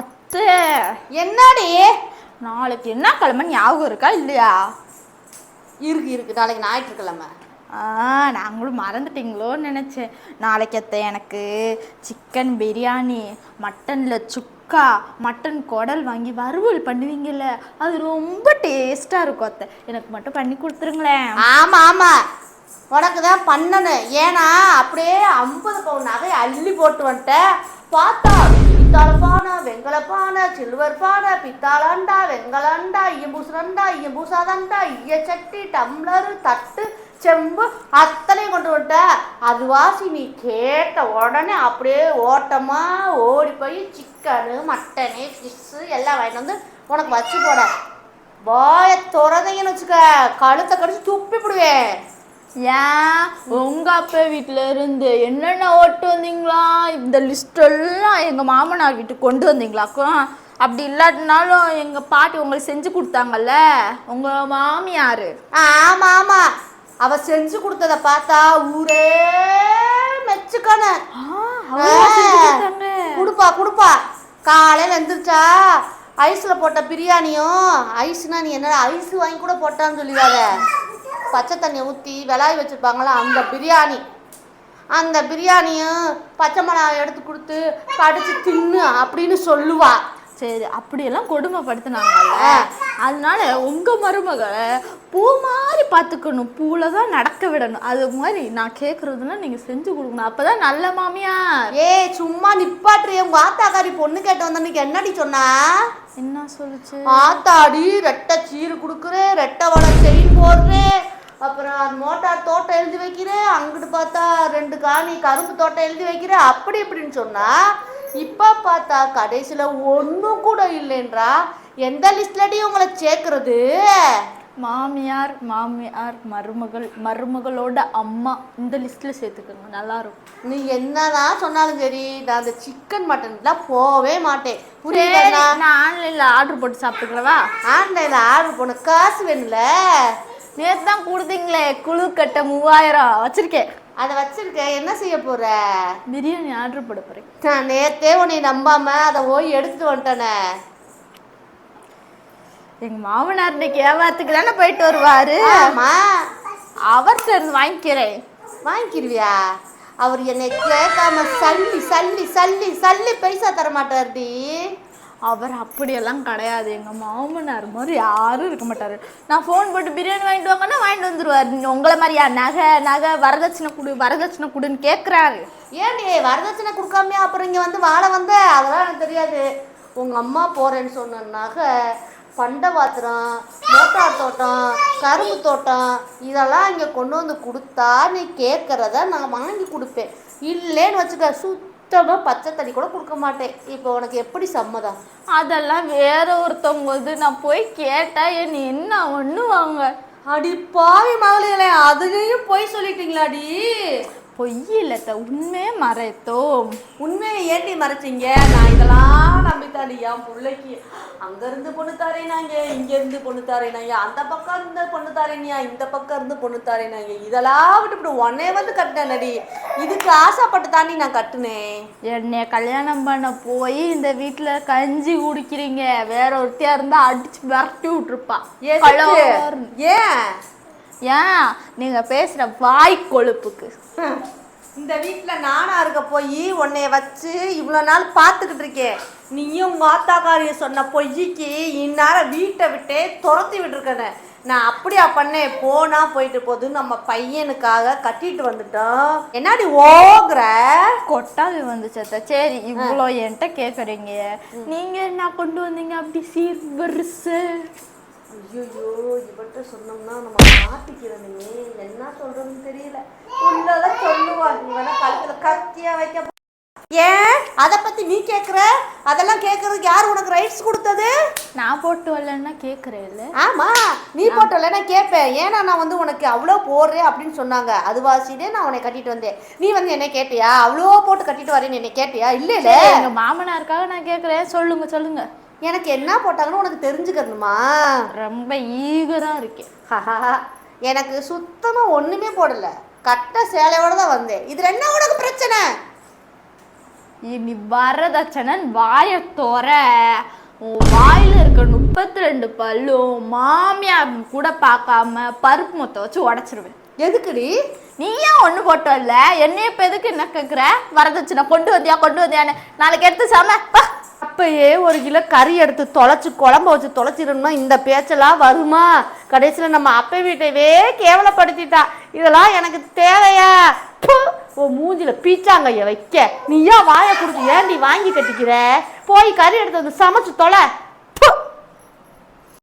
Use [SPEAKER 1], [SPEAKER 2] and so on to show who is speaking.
[SPEAKER 1] அத்தை
[SPEAKER 2] என்னடி?
[SPEAKER 1] நாளைக்கு என்ன கிழமை? ஞாபகம் இருக்கா இல்லையா?
[SPEAKER 2] இருக்கு இருக்கு. நாளைக்கு ஞாயிற்றுக்கிழமை.
[SPEAKER 1] ஆ நாங்களும் மறந்துட்டீங்களோன்னு நினச்சேன். நாளைக்கு அத்தை எனக்கு சிக்கன் பிரியாணி மட்டனில் சுக்கா மட்டன் குடல் வாங்கி வறுவல் பண்ணுவீங்கல்ல அது ரொம்ப டேஸ்ட்டாக இருக்கும் அத்தை. எனக்கு மட்டும் பண்ணி கொடுத்துருங்களேன்.
[SPEAKER 2] ஆமா ஆமா. உனக்கு தான் பண்ணணும். ஏன்னா அப்படியே ஐம்பது பவுன் நகை அள்ளி போட்டு வந்துட்டேன். பார்த்தா பித்தாள பானை வெங்கல பானை சில்வர் பானை பித்தாளண்டா வெங்கலண்டா ஈயம்பூசணண்டா ஈயம்பூசாதண்டா ஈய சட்டி டம்ளரு தட்டு செம்பு அத்தனையும் கொண்டு வந்துட்ட. அது வாசி நீ கேட்ட உடனே அப்படியே ஓட்டமா ஓடி போய் சிக்கனு மட்டனு ஃபிஷ்ஷு எல்லாம் வாங்கிட்டு வந்து உனக்கு வச்சு போட. வாய துறதைங்கன்னு வச்சுக்க கழுத்தை கடிச்சு துப்பிப்பிடுவேன்.
[SPEAKER 1] ஏன் உங்க அப்பா வீட்ல இருந்து என்னென்ன ஓட்டு வந்தீங்களா? இந்த லிஸ்ட் எல்லாம் எங்க மாமனார் வீட்டுக்கு கொண்டு வந்தீங்களாக்கும் அப்படி இல்லாட்டினாலும் எங்க பாட்டி உங்களுக்கு செஞ்சு கொடுத்தாங்கல்ல? உங்க மாமியாரு.
[SPEAKER 2] ஆமா ஆமா அவ செஞ்சு கொடுத்தத பார்த்தா ஊரே மெச்சுக்கான. குடுப்பா குடுப்பா. காலையில எந்திரிச்சா ஐஸ்ல போட்ட பிரியாணியும் ஐஸ்னா நீ என்னடா ஐஸ் வாங்கி கூட போட்டான்னு சொல்லிடாத பச்சை தண்ணியை ஊற்றி விளாய் வச்சிருப்பாங்களா? அந்த பிரியாணி. அந்த பிரியாணியும் பச்சை மிளகாய் எடுத்து கொடுத்து கடிச்சு தின்னு அப்படின்னு சொல்லுவா.
[SPEAKER 1] சரி அப்படியெல்லாம் கொடுமைப்படுத்தினாங்கல்ல. அதனால உங்க மருமகளை பூ மாதிரி பார்த்துக்கணும். பூல தான் நடக்க விடணும். அது மாதிரி நான் கேட்குறதுனா நீங்க செஞ்சு கொடுக்கணும். அப்பதான் நல்ல மாமியார்.
[SPEAKER 2] ஏய் சும்மா நிப்பாட்டுறிய. உங்க ஆத்தாக்காரி பொண்ணு கேட்டு வந்தன்னைக்கு என்னடி சொன்னா?
[SPEAKER 1] என்ன சொல்லுச்சு?
[SPEAKER 2] ஆத்தாடி ரெட்டை சீரு கொடுக்குறேன் ரெட்டை வளை செயின் போடுறேன் அப்புறம் மோட்டார் தோட்டம் எழுதி வைக்கிறேன். அங்கிட்டு பார்த்தா ரெண்டு காணி கரும்பு தோட்டம் எழுதி வைக்கிறேன். அப்படி இப்படின்னு சொன்னா இப்போ பார்த்தா கடைசியில் ஒன்றும் கூட இல்லைன்றா. எந்த லிஸ்ட்லடி உங்களை சேர்க்கறது?
[SPEAKER 1] மாமியார் மாமியார் மருமகள் மருமகளோட அம்மா இந்த லிஸ்ட்ல சேர்த்துக்கோங்க. நல்லா இருக்கும்
[SPEAKER 2] நீ என்னதான் சொன்னாலும் சரி நான் அந்த சிக்கன் மட்டன்லாம் போவே மாட்டேன்.
[SPEAKER 1] சரி,
[SPEAKER 2] புரியுதா
[SPEAKER 1] நான் ஆன்லைன்ல ஆர்டர் போட்டு சாப்பிட்டுக்கிறவா?
[SPEAKER 2] ஆன்லைனில் ஆர்டர் பண்ண காசு வேணும்ல.
[SPEAKER 1] நேத்து தான் கொடுத்தீங்களே குழு கட்ட மூவாயிரம் வச்சிருக்கேன்.
[SPEAKER 2] அதை வச்சிருக்க என்ன செய்ய போற?
[SPEAKER 1] பிரியாணி ஆர்டர் போட போறேன்.
[SPEAKER 2] நான் நேத்தே உன்னை நம்பாம அதை போய் எடுத்துட்டு வந்துட்டேனே.
[SPEAKER 1] எங்க மாமனார் இன்னைக்கு வியாபாரத்துக்கு தானே போயிட்டு வருவாரு?
[SPEAKER 2] ஆமா.
[SPEAKER 1] அவர்கிட்ட இருந்து வாங்கிக்கிறேன்.
[SPEAKER 2] வாங்கிக்கிருவியா? அவர் என்னை கேட்காம சல்லி சல்லி சல்லி சல்லி பைசா தர மாட்டார்டி
[SPEAKER 1] அவர் அப்படியெல்லாம் கிடையாது. எங்கள் மாமனார் மாதிரி யாரும் இருக்க மாட்டார். நான் ஃபோன் போட்டு பிரியாணி வாங்கிட்டு வாங்கன்னா வாங்கிட்டு வந்துடுவார் உங்களை மாதிரியா? நகை நகை வரதட்சணை கொடு வரதட்சணை கொடுன்னு கேட்குறாரு
[SPEAKER 2] ஏன்டி வரதட்சணை கொடுக்காமையா? அப்புறம் இங்கே வந்து வாழ வந்த? அதெல்லாம் எனக்கு தெரியாது. உங்கள் அம்மா போகிறேன்னு சொன்னாக்க பண்டை பாத்திரம் மோட்டார் தோட்டம் கரும்பு தோட்டம் இதெல்லாம் இங்கே கொண்டு வந்து கொடுத்தா நீ கேட்குறத நான் வாங்கி கொடுப்பேன். இல்லைன்னு வச்சுக்க சுத்தமாக பச்சை தண்ணி கூட கொடுக்க மாட்டேன். இப்போ உனக்கு எப்படி சம்மதம்?
[SPEAKER 1] அதெல்லாம் வேற ஒருத்தவங்க நான் போய் கேட்டா என்ன என்ன ஒண்ணுவாங்க
[SPEAKER 2] அடி பாவி மகளிர்களே அதுலேயும் போய் சொல்லிட்டீங்களாடி?
[SPEAKER 1] பொய் இல்லத்த உண்மையே மறைத்தோம்.
[SPEAKER 2] உண்மையை ஏண்டி மறைச்சிங்க? நான் இதெல்லாம் நம்பித்தாடி என் பிள்ளைக்கு. அங்கேருந்து பொண்ணு தாரேனாங்க இங்கேருந்து பொண்ணு தாரேனாங்க. அந்த பக்கம் இருந்து பொண்ணு தாரேனியா இந்த பக்கம் இருந்து பொண்ணு தாரேனாங்க. இதெல்லாம் விட்டு இப்படி உடனே வந்து கட்டினேன்டி. இதுக்கு ஆசைப்பட்டு தாண்டி நான் கட்டுனேன்.
[SPEAKER 1] என்னைய கல்யாணம் பண்ண போய் இந்த வீட்டுல கஞ்சி குடிக்கிறீங்க. வேற ஒருத்தியா இருந்தா அடிச்சு விரட்டி விட்டுருப்பா.
[SPEAKER 2] ஏன்?
[SPEAKER 1] ஏன்? நீங்க பேசுற வாய் கொழுப்புக்கு.
[SPEAKER 2] இந்த வீட்டில் நானா இருக்க போய் உன்னைய வச்சு இவ்வளோ நாள் பார்த்துக்கிட்டு இருக்கேன் நீயும் உங்கள் ஆத்தாக்காரிய சொன்ன பொய்க்கு இந்நேரம் வீட்டை விட்டே துரத்தி விட்டுருக்கேன் நான் அப்படியா பண்ணேன் போனா போயிட்டு போது நம்ம பையனுக்காக கட்டிட்டு வந்துட்டோம். என்னாடி ஓகுற
[SPEAKER 1] கொட்டாவி வந்துச்சு அத்தை. சரி இவ்வளோ என்கிட்ட கேக்குறீங்க. நீங்க என்ன கொண்டு வந்தீங்க? அப்படி சீர் வரிசை
[SPEAKER 2] ஐயோ இவட்ட சொன்னோம்னா நம்ம மாட்டிக்கிறோமே. என்ன சொல்றதுன்னு தெரியல. உள்ளதான் நீ வேணா கழுத்துல கத்தியா வைக்க ஏன்? அதை பத்தி நீ கேக்குற? அதெல்லாம் கேக்குறதுக்கு யார் உனக்கு ரைட்ஸ் கொடுத்தது?
[SPEAKER 1] நான் போட்டு வரலன்னா கேக்குறேன் இல்ல?
[SPEAKER 2] ஆமா. நீ போட்டல நான் கேட்பேன் ஏன்னா நான் வந்து உனக்கு அவ்வளோ போடுறேன் அப்படின்னு சொன்னாங்க. அது வாசினே நான் உன்னை கட்டிட்டு வந்தேன். நீ வந்து என்ன கேட்டியா? அவ்வளோ போட்டு கட்டிட்டு வரேன்னு என்ன கேட்டியா? இல்ல இல்ல.
[SPEAKER 1] எங்க மாமனாருக்காக நான் கேக்குறேன். சொல்லுங்க சொல்லுங்க.
[SPEAKER 2] எனக்கு என்ன போட்டாங்கன்னு உனக்கு தெரிஞ்சுக்கணுமா?
[SPEAKER 1] ரொம்ப ஈகரா இருக்கேன்
[SPEAKER 2] எனக்கு சுத்தமா ஒண்ணுமே போடல. கட்ட சேலையோட தான் வந்தேன். இதுல என்ன உனக்கு பிரச்சனை?
[SPEAKER 1] இனி வரதட்சணன் வாயை தோற. உன் வாயில இருக்க முப்பத்தி ரெண்டு பல்லும் மாமியார் கூட பார்க்காம பருப்பு மொத்த வச்சு உடைச்சிருவேன்.
[SPEAKER 2] எதுக்குடி?
[SPEAKER 1] நீ ஏன் ஒண்ணு போட்டு வரல என்னைய இப்ப எதுக்கு என்ன கேக்குற? வரதட்சணை கொண்டு வந்தியா கொண்டு வந்தியான்னு. நாளைக்கு எடுத்து சாம
[SPEAKER 2] அப்பயே ஒரு கிலோ கறி எடுத்து தொலைச்சி குழம்ப வச்சு தொலைச்சிடணும்னா இந்த பேச்செல்லாம் வருமா? கடைசியில் நம்ம அப்பை வீட்டையவே கேவலப்படுத்திட்டா. இதெல்லாம் எனக்கு தேவையா? ஓ மூஞ்சில பீச்சாங்கைய வைக்க. நீயா வாயை கொடுத்து ஏன்டி வாங்கி கட்டிக்கிற? போய் கறி எடுத்து வந்து சமைச்சு தொலை.